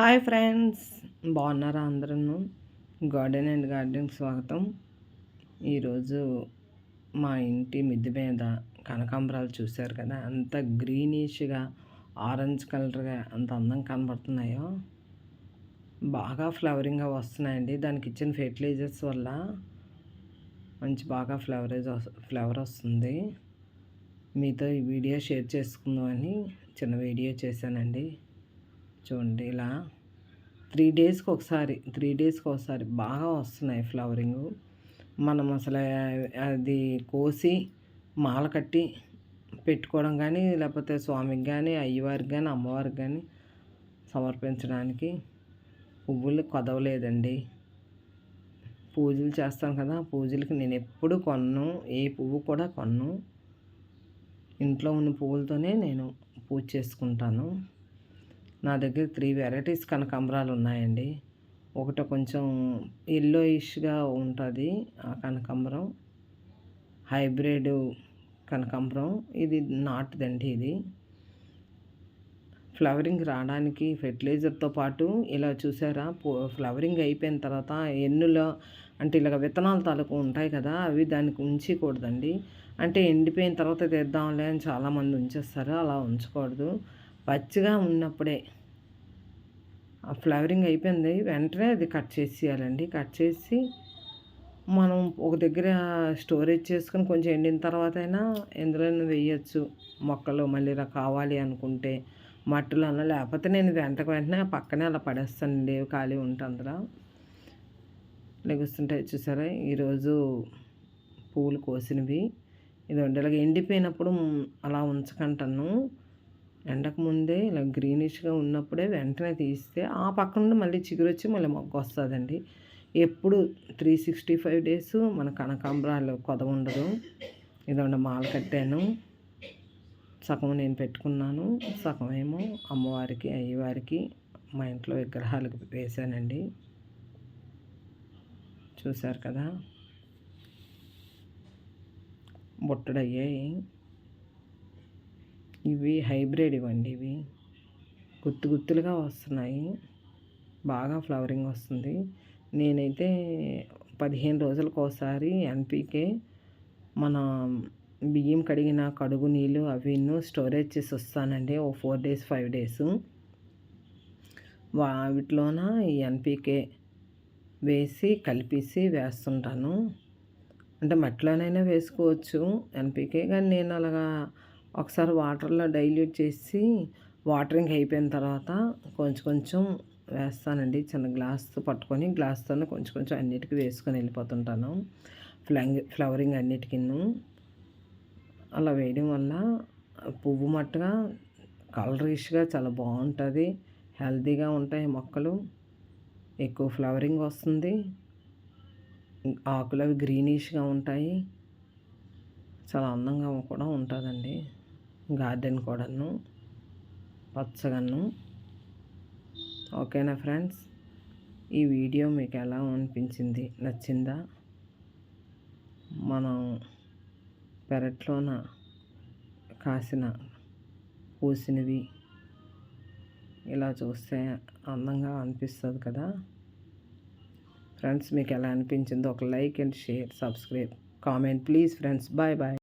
Hi friends. బాగున్నారా అందరూ garden and గార్డెన్కి స్వాగతం. ఈరోజు మా ఇంటి మిద్దె మీద కనకాంబరాలు చూశారు కదా అంత గ్రీనిష్గా ఆరెంజ్ కలర్గా అంత అందం కనబడుతున్నాయో. బాగా ఫ్లవరింగ్గా వస్తున్నాయండి. దానికి ఇచ్చిన ఫెర్టిలైజర్స్ వల్ల మంచి బాగా ఫ్లవరేజ్ ఫ్లవర్ వస్తుంది. మీతో ఈ వీడియో షేర్ చేసుకుందామని చిన్న వీడియో చేశానండి. చూడండి ఇలా త్రీ డేస్కి ఒకసారి త్రీ డేస్కి ఒకసారి బాగా వస్తున్నాయి ఫ్లవరింగ్. మనం అసలు అది కోసి మాల కట్టి పెట్టుకోవడం కానీ లేకపోతే స్వామికి కానీ అయ్యవారికి కానీ అమ్మవారికి కానీ సమర్పించడానికి పువ్వులు కొదవలేదండి. పూజలు చేస్తాను కదా పూజలకి నేను ఎప్పుడు కొన్ను ఏ పువ్వు కూడా కొన్ను. ఇంట్లో ఉన్న పువ్వులతోనే నేను పూజ చేసుకుంటాను. నా దగ్గర త్రీ వెరైటీస్ కనకాంబరాలు ఉన్నాయండి ఒకటి కొంచెం ఎల్లోయిష్గా ఉంటుంది ఆ కనకాంబరం. హైబ్రిడ్ కనకాంబరం. ఇది నాటుదండి ఇది. ఫ్లవరింగ్ రావడానికి ఫెర్టిలైజర్తో పాటు ఇలా చూసారా ఫ్లవరింగ్ అయిపోయిన తర్వాత ఎన్నులో అంటే ఇలాగ విత్తనాలు తాలూకు ఉంటాయి కదా అవి దానికి ఉంచకూడదండి. అంటే ఎండిపోయిన తర్వాత తెద్దాంలే అని చాలామంది ఉంచేస్తారు అలా ఉంచకూడదు. పచ్చిగా ఉన్నప్పుడే. ఆ ఫ్లవరింగ్ అయిపోయింది. వెంటనే అది కట్ చేసేయాలండి. కట్ చేసి మనం ఒక దగ్గర స్టోరేజ్ చేసుకుని కొంచెం ఎండిన తర్వాత అయినా ఎందులోనే వేయచ్చు. మొక్కలు మళ్ళీ ఇలా కావాలి అనుకుంటే మట్టిలో లేకపోతే నేను వెంటకు వెంటనే పక్కనే అలా పడేస్తానండి. ఖాళీ ఉంటే అందులో. లెగుస్తుంటే చూసారా? ఈరోజు పువ్వులు కోసినవి. ఇది ఇలాగ ఎండిపోయినప్పుడు అలా ఉంచకంటాను. ఎండకు ముందే ఇలా గ్రీనిష్గా ఉన్నప్పుడే వెంటనే తీస్తే ఆ పక్క నుండి మళ్ళీ చిగురు వచ్చి మళ్ళీ మొగ్గ వస్తుందండి. ఎప్పుడు త్రీ సిక్స్టీ ఫైవ్ డేస్ మన కనకాంబరాలు కొదవ ఉండదు. ఇదండి మాల కట్టాను. సగం నేను పెట్టుకున్నాను. సగం ఏమో అమ్మవారికి అయ్యవారికి మా ఇంట్లో విగ్రహాలకు వేశానండి చూశారు కదా? బొట్టడయ్యాయి. ఇవి హైబ్రిడ్ ఇవ్వండి ఇవి. గుత్తు గుత్తులుగా వస్తున్నాయి. బాగా ఫ్లవరింగ్ వస్తుంది. నేనైతే పదిహేను రోజులకు ఒకసారి ఎన్పికే మన బియ్యం కడిగిన కడుగు నీళ్ళు అవి స్టోరేజ్ చేసి వస్తానండి. ఓ ఫోర్ డేస్ ఫైవ్ డేస్. వాటిలోన ఈ ఎన్పికే వేసి కలిపేసి వేస్తుంటాను. అంటే మట్టిలోనైనా వేసుకోవచ్చు ఎన్పికే. కానీ నేను అలాగా ఒకసారి వాటర్లో డైల్యూట్ చేసి వాటరింగ్ అయిపోయిన తర్వాత కొంచెం కొంచెం వేస్తానండి. చిన్న గ్లాస్తో పట్టుకొని గ్లాస్తో కొంచెం కొంచెం అన్నిటికీ వేసుకొని వెళ్ళిపోతుంటాను. ఫ్లంగ్ ఫ్లవరింగ్ అన్నిటికీ అలా వేయడం వల్ల పువ్వు మట్టుగా కలరిష్గా చాలా బాగుంటుంది. హెల్తీగా ఉంటాయి మొక్కలు. ఎక్కువ ఫ్లవరింగ్ వస్తుంది. ఆకులు అవి గ్రీనిష్గా ఉంటాయి. చాలా అందంగా కూడా ఉంటుందండి. గార్డెన్ కూడాను. పచ్చగాను ఓకేనా ఫ్రెండ్స్? ఈ వీడియో మీకు ఎలా అనిపించింది? నచ్చిందా? మనం పెరట్లోన కాసిన పూసినవి ఇలా చూస్తే అందంగా అనిపిస్తుంది కదా? ఫ్రెండ్స్ మీకు ఎలా అనిపించిందో ఒక like and share subscribe comment please friends. Bye bye.